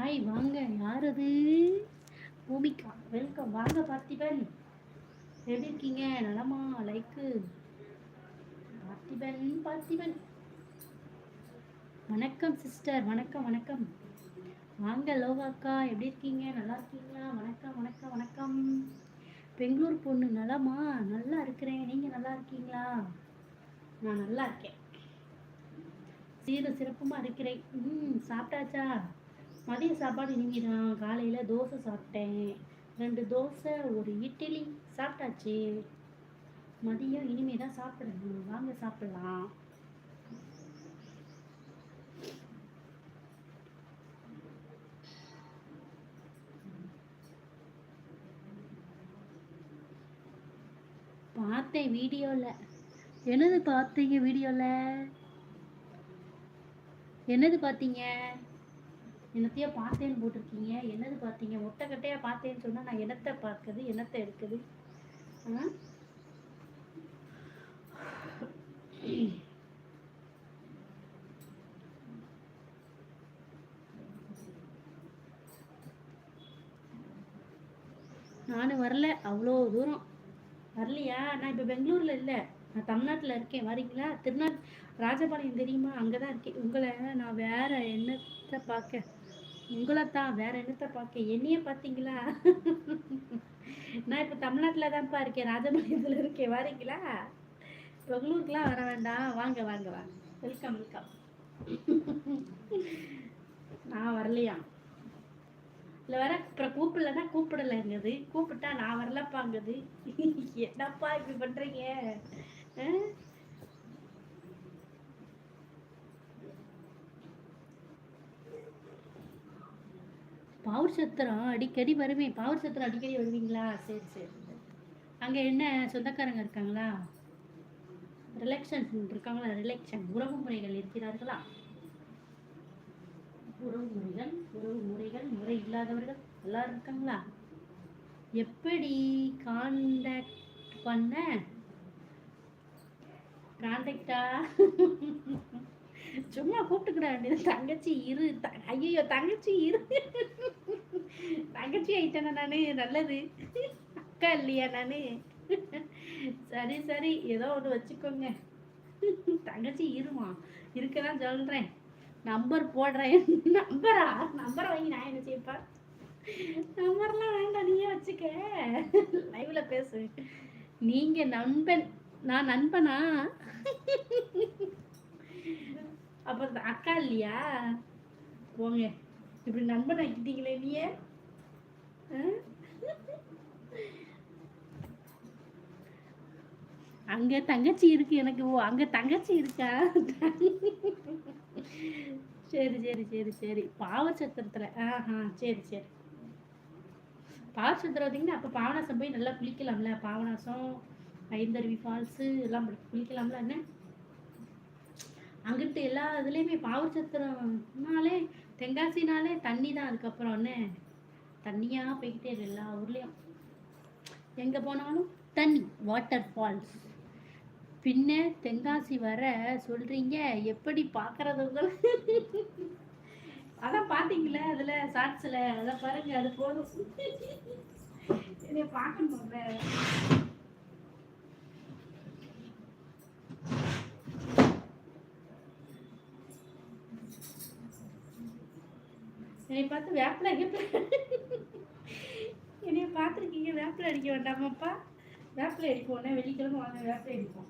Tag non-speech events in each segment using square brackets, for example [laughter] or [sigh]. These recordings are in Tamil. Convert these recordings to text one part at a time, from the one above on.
ஹாய் வாங்க. யார் அது பூமிகா. வெல்கம். வாங்க பார்த்திபன். எப்படி இருக்கீங்க? நலமா? லைக்கு. பார்த்திபன் பார்த்திபன். வணக்கம் சிஸ்டர் வணக்கம் வணக்கம். வாங்க லோகாக்கா. எப்படி இருக்கீங்க? நல்லா இருக்கீங்களா? வணக்கம் வணக்கம் வணக்கம். பெங்களூர் பொண்ணு நலமா? நல்லா இருக்கிறேன். நீங்கள் நல்லா இருக்கீங்களா? நான் நல்லா இருக்கேன். சீர சிறப்புமாக இருக்கிறேன். ம் சாப்பிட்டாச்சா? மதிய சாப்பாடு இனிமே தான் காலையில் தோசை சாப்பிட்டேன். ரெண்டு தோசை ஒரு இட்லி. சாப்பிட்டாச்சு. மதியம் இனிமே தான் சாப்பிடணும். வாங்க சாப்பிடலாம். பார்த்தேன் வீடியோவில் என்னது பார்த்தீங்க வீடியோவில் என்னது பார்த்தீங்க? என்னத்தையோ பார்த்தேன்னு போட்டிருக்கீங்க? என்னது பார்த்தீங்க? ஒட்டக்கட்டையாக பார்த்தேன்னு சொன்னால் நான் என்னத்தை பார்க்குது என்னத்தை எடுக்குது? ஆ? நானும் வரல. அவ்வளோ தூரம். வரலையா? நான் இப்போ பெங்களூரில் இல்லை. நான் தமிழ்நாட்டில் இருக்கேன். வரீங்களா? திருநாள் ராஜபாளையம் தெரியுமா? அங்கே தான் இருக்கேன். உங்களை நான் வேற என்னத்தை பார்க்க உங்களைத்தான் வேற என்னத்தை பார்க்க? என்னைய பார்த்தீங்களா? நான் இப்போ தமிழ்நாட்டில் தான்ப்பா இருக்கேன். ராஜபாளையத்தில் இருக்கேன். வரீங்களா? பெங்களூருக்குலாம் வர வேண்டாம். வாங்க வாங்க வாங்க. வெல்கம் வெல்கம் நான் வரலையா? இல்லை வர அப்புறம் கூப்பிடலன்னா கூப்பிடலைங்குது கூப்பிட்டா நான் வரலப்பாங்குது என்னப்பா இப்படி பண்ணுறீங்க பாவூர் சத்திரம் அடிக்கடி வருவேன். பாவூர் சத்திரம் அடிக்கடி வருவீங்களா? சரி சரி. அங்கே என்ன சொந்தக்காரங்க இருக்காங்களா? ரிலேக்ஷன் இருக்காங்களா? ரிலக்ஷன். உறவு முறைகள் இருக்கிறார்களா? உறவு முறைகள் உறவு முறைகள் முறை இல்லாதவர்கள் எல்லாரும் இருக்காங்களா? எப்படி காண்டாக்ட் பண்ண? காண்டாக்டா சும்மா கூப்பிட்டுக்கிட தங்கச்சி இரு. ஐயோ தங்கச்சி இரு. தங்கச்சி ஆயிட்டேனா நானு? நல்லது. அக்கா இல்லையா நானு? சரி சரி. ஏதோ ஒன்று வச்சுக்கோங்க. தங்கச்சி இருமா? இருக்கதான் சொல்கிறேன் நம்பர் போடுறேன். நம்பரா நம்பரை வாங்கி நான் என்ன செய்யப்பா நம்பர்லாம் வேண்டாம். நீயே வச்சுக்க. லைவ்ல பேசு. நீங்க நண்பன். நான் நண்பனா? அப்புறம் அக்கா இல்லையா? போங்க. இப்படி நண்பன் ஆக்கிட்டீங்களே நீயே. அங்க தங்கச்சி இருக்கு எனக்கு. ஓ அங்க தங்கச்சி இருக்கா? சரி சரி சரி சரி. பாவச்சத்திரத்துல ஆஹா சரி சரி. பாவச்சத்திரம் பார்த்தீங்கன்னா அப்போ பாவனாசம் போய் நல்லா குளிக்கலாம்ல? பாவனாசம் ஐந்தருவி ஃபால்ஸு எல்லாம் குளிக்கலாம்ல? என்ன? அங்கிட்டு எல்லா இதுலேயுமே பாவச்சத்திரம்னாலே தென்காசினாலே தண்ணி தான் அதுக்கப்புறம். என்ன? தண்ணியாக போய்கிட்டே இருக்கு எல்லா ஊர்லேயும். எங்கே போனாலும் தண்ணி வாட்டர் ஃபால்ஸ் பின்ன தென்காசி வர சொல்கிறீங்க எப்படி பார்க்கறது அதான் பார்த்தீங்களே அதில் ஷார்ட்ஸில் அதை பாருங்க அது போதும். இதை பார்க்கணும் என்னை பார்த்து வேப்பில் அடிக்க என்னைய பார்த்துருக்கீங்க வேப்பில் அடிக்க வேண்டாமாப்பா? வேப்பில் அடிப்போம் வெள்ளிக்கிழமை வாங்க வேப்பில அடிப்போம்.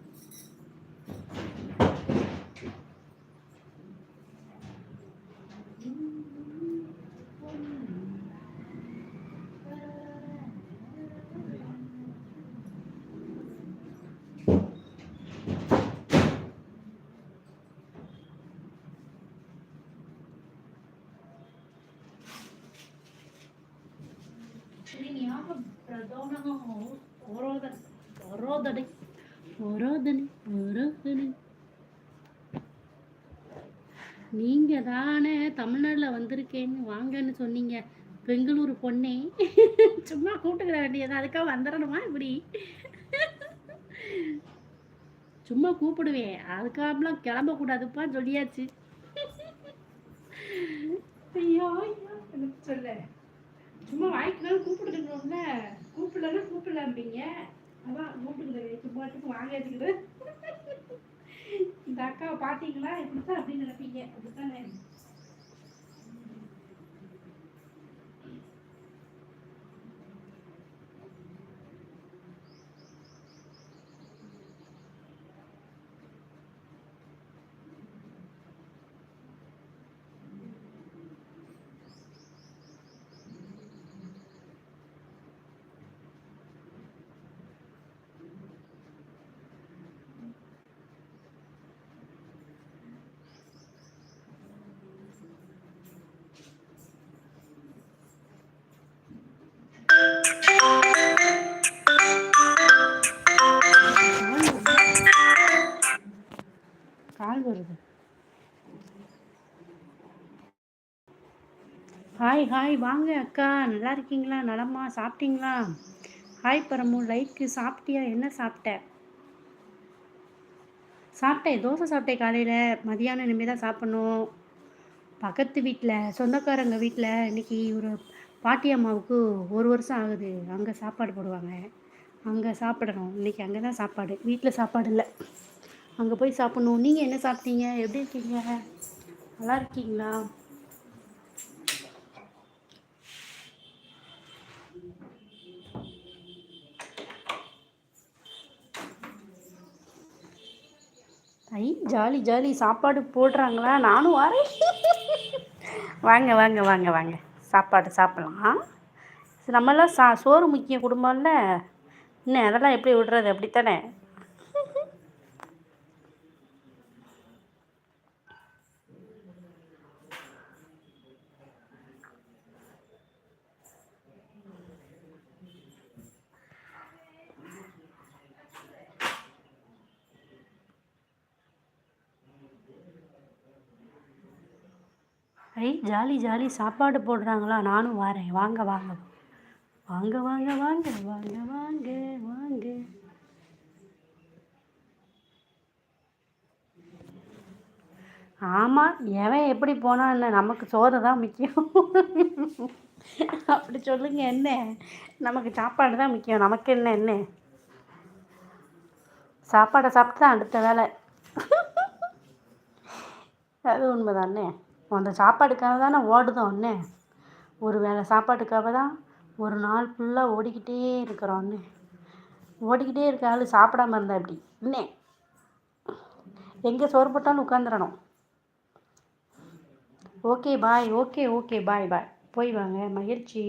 பிரதோனமும் ஓரோதனை ஓரோதனை நீங்கள் நீங்க தானே தமிழ்நாட்டில் வந்திருக்கேன்னு வாங்கன்னு சொன்னீங்க பெங்களூரு பொண்ணே சும்மா கூப்பிட்டுக்கிற வேண்டியது அதுக்காக வந்துடணுமா இப்படி சும்மா கூப்பிடுவேன் அதுக்காகலாம் கிளம்பக்கூடாதுப்பா சொல்லியாச்சு ஐயோ ஐயோ சொல்ல சும்மா வாய்க்குனாலும் கூப்பிட்டுருக்கணும்ல கூப்பிடலன்னா கூப்பிடலாம்பீங்க. அதான் கூப்பிட்டுக்குது சும்மாட்டுக்கு வாங்க எடுத்துக்கிட்டு [laughs] இந்த அக்காவை பார்த்தீங்களா? இப்படித்தான் அப்படின்னு நினைப்பீங்க. அப்படித்தானே? ஹாய் ஹாய் வாங்க அக்கா. நல்லா இருக்கீங்களா? நலமா? சாப்பிட்டீங்களா? ஹாய் பரமு லைக்கு சாப்பிட்டியா? என்ன சாப்பிட்ட? சாப்பிட்டேன். தோசை சாப்பிட்டேன் காலையில். மதியானம் இனிமேல் தான் சாப்பிட்ணும். பக்கத்து வீட்டில் சொந்தக்காரங்க வீட்டில் இன்னைக்கு ஒரு பாட்டி அம்மாவுக்கு ஒரு வருஷம் ஆகுது. அங்கே சாப்பாடு போடுவாங்க. அங்கே சாப்பிடணும். இன்னைக்கு அங்கே தான் சாப்பாடு. வீட்டில் சாப்பாடு இல்லை. அங்கே போய் சாப்பிட்ணும். நீங்கள் என்ன சாப்பிட்டீங்க? எப்படி இருக்கீங்க? நல்லா இருக்கீங்களா? ஐ ஜாலி ஜாலி சாப்பாடு போடுறாங்களா? நானும் வரேன். வாங்க வாங்க வாங்க வாங்க. சாப்பாடு சாப்பிட்லாம். நம்மளாம் சா சோறு முக்கிய குடும்பம்ல. இன்னும் அதெல்லாம் எப்படி விடுறது? அப்படித்தானே? ஐ ஜாலி ஜாலி. சாப்பாடு போடுறாங்களா? நானும் வரேன். வாங்க வாங்க. வாங்க வாங்க வாங்க. வாங்க வாங்க வாங்க. ஆமாம் எவன் எப்படி போனால் என்ன? நமக்கு சோறு தான் முக்கியம். அப்படி சொல்லுங்க என்ன? நமக்கு சாப்பாடு தான் முக்கியம். நமக்கு என்ன என்ன? சாப்பாடை சாப்பிட்டு தான் அடுத்த வேலை. அது உண்மைதானே? அந்த சாப்பாடுக்காக தானே ஓடுதோம் ஒன்று ஒரு வேளை சாப்பாட்டுக்காக தான் ஒரு நாள் ஃபுல்லாக ஓடிக்கிட்டே இருக்கிறோம் அண்ணே ஓடிக்கிட்டே இருக்க ஆள் சாப்பிடாம இருந்தா எப்படி? இன்னே எங்கே சோறு போட்டாலும் உட்காந்துடணும் okay bye okay okay bye bye போய் வாங்க மகிழ்ச்சி.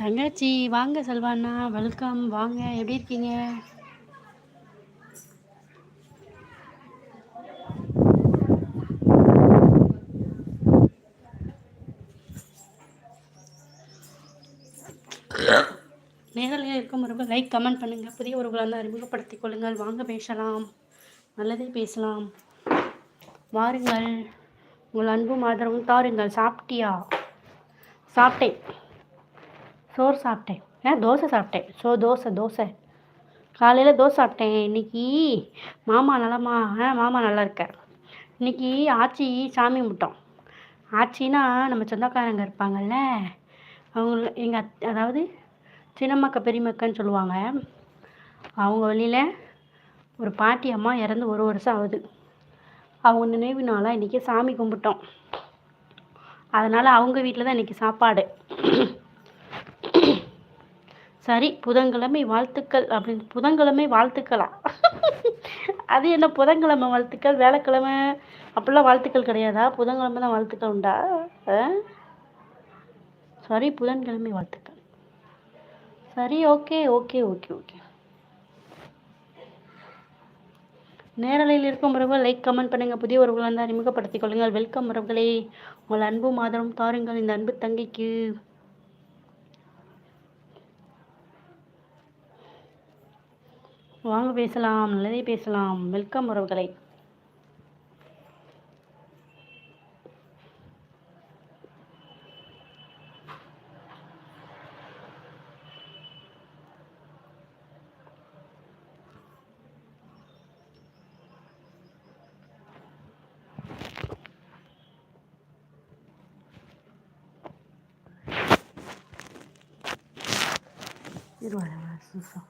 தங்கச்சி வாங்க செல்வாண்ணா வெல்கம் வாங்க. எப்படி இருக்கீங்க? நேரில் இருக்கும் ஒரு லைக் கமெண்ட் பண்ணுங்கள் புதிய உறவுகளாக இருந்தால் அறிமுகப்படுத்திக் கொள்ளுங்கள். வாங்க பேசலாம். நல்லதே பேசலாம். வாருங்கள். உங்கள் அன்பும் ஆதரவும் தாருங்கள். சாப்பிட்டியா? சாப்பிட்டேன். சோறு சாப்பிட்டேன். ஆ தோசை சாப்பிட்டேன். சோ தோசை தோசை. காலையில் தோசை சாப்பிட்டேன். இன்றைக்கி மாமா நலமா? ஆ மாமா நல்லா இருக்கார். இன்றைக்கி ஆச்சி சாமி கும்பிட்டோம். ஆச்சின்னா நம்ம சொந்தக்காரங்க இருப்பாங்கல்ல. அவங்க எங்கள் அத் அதாவது சின்னம்மக்கா பெரியமக்கன்னு சொல்லுவாங்க. அவங்க வழியில் ஒரு பாட்டி அம்மா இறந்து ஒரு வருஷம் ஆகுது. அவங்க நினைவு நாளாக இன்றைக்கி சாமி கும்பிட்டோம். அதனால் அவங்க வீட்டில் தான் இன்றைக்கி சாப்பாடு. சரி புதன்கிழமை வாழ்த்துக்கள் அப்படின்னு புதன்கிழமை வாழ்த்துக்களா? அது என்ன புதன்கிழமை வாழ்த்துக்கள் வேலைக்கிழமை? அப்படிலாம் வாழ்த்துக்கள் கிடையாதா? புதன்கிழமை தான் வாழ்த்துக்கள் உண்டா? சாரி புதன்கிழமை வாழ்த்துக்கள். சரி ஓகே ஓகே ஓகே ஓகே. நேரலையில் இருக்கும் உறவுகள் லைக் கமெண்ட் பண்ணுங்க. புதிய உறவுகள் வந்து அறிமுகப்படுத்திக் கொள்ளுங்கள். வெல்கம் உறவுகளே. உங்கள் அன்பும் ஆதரவும் தாருங்கள். இந்த அன்பு தங்கைக்கு. வாங்க பேசலாம் நல்லதே பேசலாம். வெல்கம் உறவுகளை. இருவாங்க சுசம்